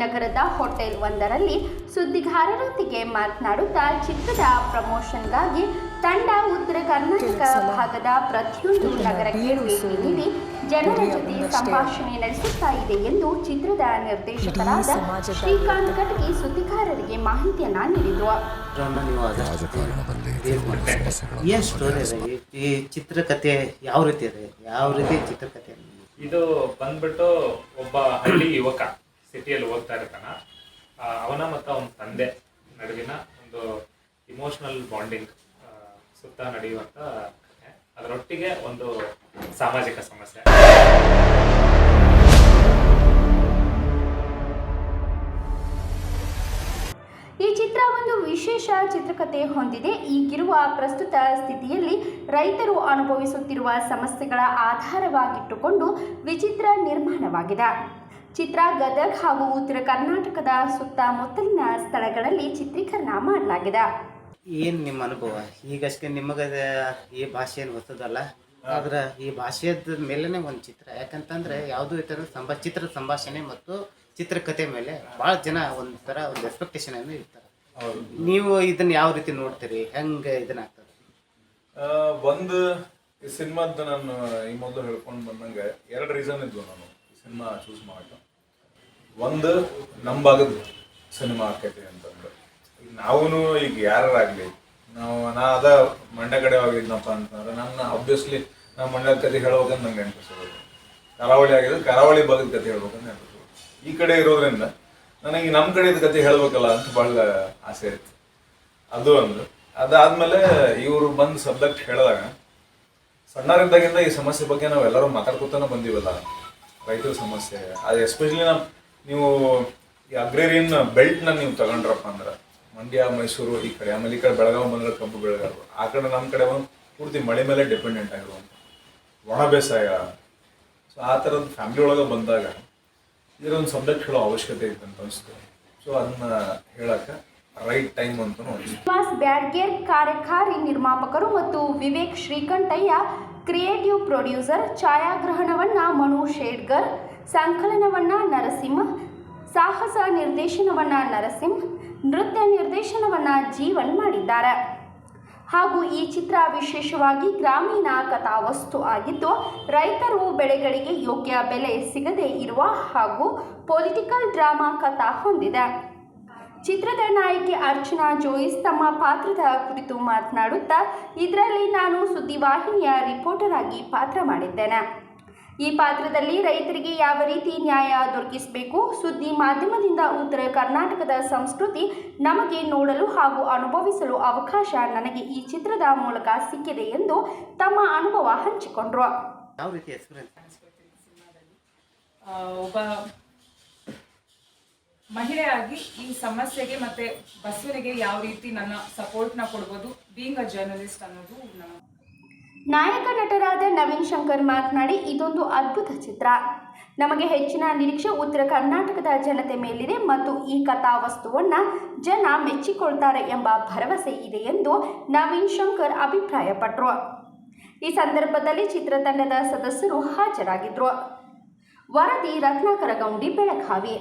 ನಗರದ ಹೋಟೆಲ್ ಒಂದರಲ್ಲಿ ಸುದ್ದಿಗಾರರೊಂದಿಗೆ ಮಾತನಾಡುತ್ತಾ ಚಿತ್ರದ ಪ್ರಮೋಷನ್ಗಾಗಿ ತಂಡ ಉತ್ತರ ಕರ್ನಾಟಕ ಭಾಗದ ಪ್ರತಿಯೊಂದು ನಗರಕ್ಕೆ ಭೇಟಿ ನೀಡಿ ಜನರ ಜೊತೆ ಸಂಭಾಷಣೆ ನಡೆಸುತ್ತಾ ಇದೆ ಎಂದು ಚಿತ್ರದ ನಿರ್ದೇಶಕರಾದ ಶ್ರೀಕಾಂತ್ ಕಟ್ಗಿ ಸುದ್ದಿಗಾರರಿಗೆ ಮಾಹಿತಿಯನ್ನ ನೀಡಿದರು ಈ ಚಿತ್ರಕಥೆ ಯಾವ ರೀತಿ ಇದೆ? ಯಾವ ರೀತಿ ಚಿತ್ರಕಥೆ ಇದು ಬಂದ್ಬಿಟ್ಟು ಒಬ್ಬ ಹಳ್ಳಿ ಯುವಕ ಸಿಟಿಯಲ್ಲಿ ಓದ್ತಾ ಇರ್ತಾನ. ಅವನ ಮತ್ತು ಅವನ ತಂದೆ ನಡುವಿನ ಒಂದು ಇಮೋಷನಲ್ ಬಾಂಡಿಂಗ್ ಸುತ್ತ ನಡೆಯುವಂತ ಕಥೆ. ಅದರೊಟ್ಟಿಗೆ ಒಂದು ಸಾಮಾಜಿಕ ಸಮಸ್ಯೆ. ಚಿತ್ರ ಒಂದು ವಿಶೇಷ ಚಿತ್ರಕಥೆ ಹೊಂದಿದೆ. ಈಗಿರುವ ಪ್ರಸ್ತುತ ಸ್ಥಿತಿಯಲ್ಲಿ ರೈತರು ಅನುಭವಿಸುತ್ತಿರುವ ಸಮಸ್ಯೆಗಳ ಆಧಾರವಾಗಿಟ್ಟುಕೊಂಡು ವಿಚಿತ್ರ ನಿರ್ಮಾಣವಾಗಿದೆ. ಚಿತ್ರ ಗದಗ್ ಹಾಗೂ ಉತ್ತರ ಕರ್ನಾಟಕದ ಸುತ್ತಮುತ್ತಲಿನ ಸ್ಥಳಗಳಲ್ಲಿ ಚಿತ್ರೀಕರಣ ಮಾಡಲಾಗಿದೆ. ಏನು ನಿಮ್ಮ ಅನುಭವ? ಈಗಷ್ಟೇ ನಿಮಗೆ ಈ ಭಾಷೆ ಏನು ಹೊಸದಲ್ಲ ಆದ್ರೆ ಈ ಭಾಷೆದ ಮೇಲೇ ಒಂದು ಚಿತ್ರ. ಯಾಕಂತಂದ್ರೆ ಯಾವುದೋ ಈ ಥರ ಸಂಭಾ ಚಿತ್ರ ಸಂಭಾಷಣೆ ಮತ್ತು ಚಿತ್ರಕಥೆ ಮೇಲೆ ಭಾಳ ಜನ ಒಂಥರ ಒಂದು ಎಕ್ಸ್ಪೆಕ್ಟೇಷನ್ ಅನ್ನು ಇರ್ತಾರೆ ನೀವು ಇದನ್ನ ಯಾವ ರೀತಿ ನೋಡ್ತೀರಿ? ಹೆಂಗೆ ಇದನ್ನ ಆಗ್ತದೆ? ಒಂದು ಈ ಸಿನಿಮಾದ್ದು ನಾನು ಈ ಮೊದಲು ಹೇಳ್ಕೊಂಡು ಬಂದಂಗೆ ಎರಡು ರೀಸನ್ ಇದ್ವು ನಾನು ಈ ಸಿನಿಮಾ ಚೂಸ್ ಮಾಡಕ್ಕೆ. ಒಂದು ನಮ್ಮ ಭಾಗದ ಸಿನಿಮಾ ಆಕೈತಿ ಅಂತಂದ್ರೆ ಈಗ ನಾವೂ ಈಗ ಯಾರಾಗಲಿ ನಾವು ನಾ ಅದ ಮಂಡ್ಯ ಕಡೆ ಹೋಗಿದ್ನಪ್ಪ ಅಂತಂದ್ರೆ ನನ್ನ ಆಬ್ವಿಯಸ್ಲಿ ನಾ ಮಂಡ್ಯ ಕತೆ ಹೇಳ್ಬೇಕಂತ ನಂಗೆ ನೆನಪಿಸೋದು ಕರಾವಳಿ ಆಗಿದ್ರೆ ಕರಾವಳಿ ಭಾಗದ ಕತೆ ಹೇಳ್ಬೇಕಂತ ನೆನಪಿಸೋದು ಈ ಕಡೆ ಇರೋದ್ರಿಂದ ನನಗೆ ನಮ್ಮ ಕಡೆದ ಕತೆ ಹೇಳ್ಬೇಕಲ್ಲ ಅಂತ ಬಹಳ ಆಸೆ ಇತ್ತು ಅದು ಒಂದು. ಅದಾದ್ಮೇಲೆ ಇವರು ಬಂದು ಸಬ್ಜೆಕ್ಟ್ ಹೇಳಿದಾಗ ಸಣ್ಣರಿದ್ದಾಗಿಂದ ಈ ಸಮಸ್ಯೆ ಬಗ್ಗೆ ನಾವು ಎಲ್ಲರೂ ಮಾತಾಡ್ಕೊತಾನೆ ಬಂದೀವಲ್ಲ, ರೈತರ ಸಮಸ್ಯೆ. ಅದು ಎಸ್ಪೆಷಲಿ ನಾವು ನೀವು ಈ ಅಗ್ರೇರಿಯನ್ ಬೆಲ್ಟ್ನ ನೀವು ತಗೊಂಡ್ರಪ್ಪ ಅಂದ್ರೆ, ಮಂಡ್ಯ, ಮೈಸೂರು, ಈ ಕಡೆ ಆಮೇಲೆ ಈ ಕಡೆ ಬೆಳಗಾವಿ ಬಂದ್ರೆ ಕಬ್ಬು ಬೆಳೆಗಾರರು. ಆ ಕಡೆ ನಮ್ಮ ಕಡೆ ಒಂದು ಪೂರ್ತಿ ಮಳೆ ಮೇಲೆ ಡಿಪೆಂಡೆಂಟ್ ಆಗಿರುವಂಥ ಒಣ ಬೇಸಾಯ. ಸೊ ಆ ಥರದ ಫ್ಯಾಮಿಲಿ ಒಳಗೆ ಬಂದಾಗ ಇದರೊಂದು ಸಬ್ಜೆಕ್ಟ್ ಅವಶ್ಯಕತೆ ಇತ್ತು ಅಂತ ಅನಿಸ್ತು. ಸೊ ಅದನ್ನ ಹೇಳಕ್ಕೆ ರೈಟ್ ಟೈಮ್ ಅಂತ ಶ್ರೀನಿವಾಸ್ ಬ್ಯಾಡ್ಗೇರ್ ಕಾರ್ಯಕಾರಿ ನಿರ್ಮಾಪಕರು ಮತ್ತು ವಿವೇಕ್ ಶ್ರೀಕಂಠಯ್ಯ, ಕ್ರಿಯೇಟಿವ್ ಪ್ರೊಡ್ಯೂಸರ್ ಛಾಯಾಗ್ರಹಣವನ್ನ ಮನು ಶೇಡ್ಗರ್, ಸಂಕಲನವನ್ನ ನರಸಿಂಹ, ಸಾಹಸ ನಿರ್ದೇಶನವನ್ನ ನರಸಿಂಹ, ನೃತ್ಯ ನಿರ್ದೇಶನವನ್ನ ಜೀವನ್ ಮಾಡಿದ್ದಾರೆ. ಹಾಗೂ ಈ ಚಿತ್ರ ವಿಶೇಷವಾಗಿ ಗ್ರಾಮೀಣ ಕಥಾವಸ್ತು ಆಗಿದ್ದು, ರೈತರು ಬೆಳೆಗಳಿಗೆ ಯೋಗ್ಯ ಬೆಲೆ ಸಿಗದೇ ಇರುವ ಹಾಗೂ ಪೊಲಿಟಿಕಲ್ ಡ್ರಾಮಾ ಕಥಾ ಹೊಂದಿದೆ. ಚಿತ್ರದ ನಾಯಕಿ ಅರ್ಚನಾ ಜೋಯಿಸ್ ತಮ್ಮ ಪಾತ್ರದ ಕುರಿತು ಮಾತನಾಡುತ್ತಾ, ಇದರಲ್ಲಿ ನಾನು ಸುದ್ದಿವಾಹಿನಿಯ ರಿಪೋರ್ಟರ್ ಆಗಿ ಪಾತ್ರ ಮಾಡಿದ್ದೇನೆ. ಈ ಪಾತ್ರದಲ್ಲಿ ರೈತರಿಗೆ ಯಾವ ರೀತಿ ನ್ಯಾಯ ದೊರಕಿಸಬೇಕು? ಸುದ್ದಿ ಮಾಧ್ಯಮದಿಂದ ಉತ್ತರ ಕರ್ನಾಟಕದ ಸಂಸ್ಕೃತಿ ನಮಗೆ ನೋಡಲು ಹಾಗೂ ಅನುಭವಿಸಲು ಅವಕಾಶ ನನಗೆ ಈ ಚಿತ್ರದ ಮೂಲಕ ಸಿಕ್ಕಿದೆ ಎಂದು ತಮ್ಮ ಅನುಭವ ಹಂಚಿಕೊಂಡ್ರು. ಯಾವ ರೀತಿ ಎಕ್ಸ್ಪೀರಿಯನ್ಸ್ ಆ, ಒಬ್ಬ ಮಹಿಳೆಯಾಗಿ ಈ ಸಮಸ್ಯೆಗೆ ಮತ್ತೆ ಬಸವನಿಗೆ ಯಾವ ರೀತಿ ನನ್ನ ಸಪೋರ್ಟ್ನ ಕೊಡ್ಬೋದು ಬೀಂಗ್ ಅ ಜರ್ನಲಿಸ್ಟ್ ಅನ್ನೋದು ನಮ್ಮ ನಾಯಕ ನಟರಾದ ನವೀನ್ ಶಂಕರ್ ಮಾತನಾಡಿ, ಇದೊಂದು ಅದ್ಭುತ ಚಿತ್ರ. ನಮಗೆ ಹೆಚ್ಚಿನ ನಿರೀಕ್ಷೆ ಉತ್ತರ ಕರ್ನಾಟಕದ ಜನತೆ ಮೇಲಿದೆ ಮತ್ತು ಈ ಕಥಾವಸ್ತುವನ್ನು ಜನ ಮೆಚ್ಚಿಕೊಳ್ತಾರೆ ಎಂಬ ಭರವಸೆ ಇದೆ ಎಂದು ನವೀನ್ ಶಂಕರ್ ಅಭಿಪ್ರಾಯಪಟ್ಟರು ಈ ಸಂದರ್ಭದಲ್ಲಿ ಚಿತ್ರತಂಡದ ಸದಸ್ಯರು ಹಾಜರಾಗಿದ್ದರು ವರದಿ ರತ್ನಾಕರ ಗೌಂಡಿ ಬೆಳಗಾವಿ.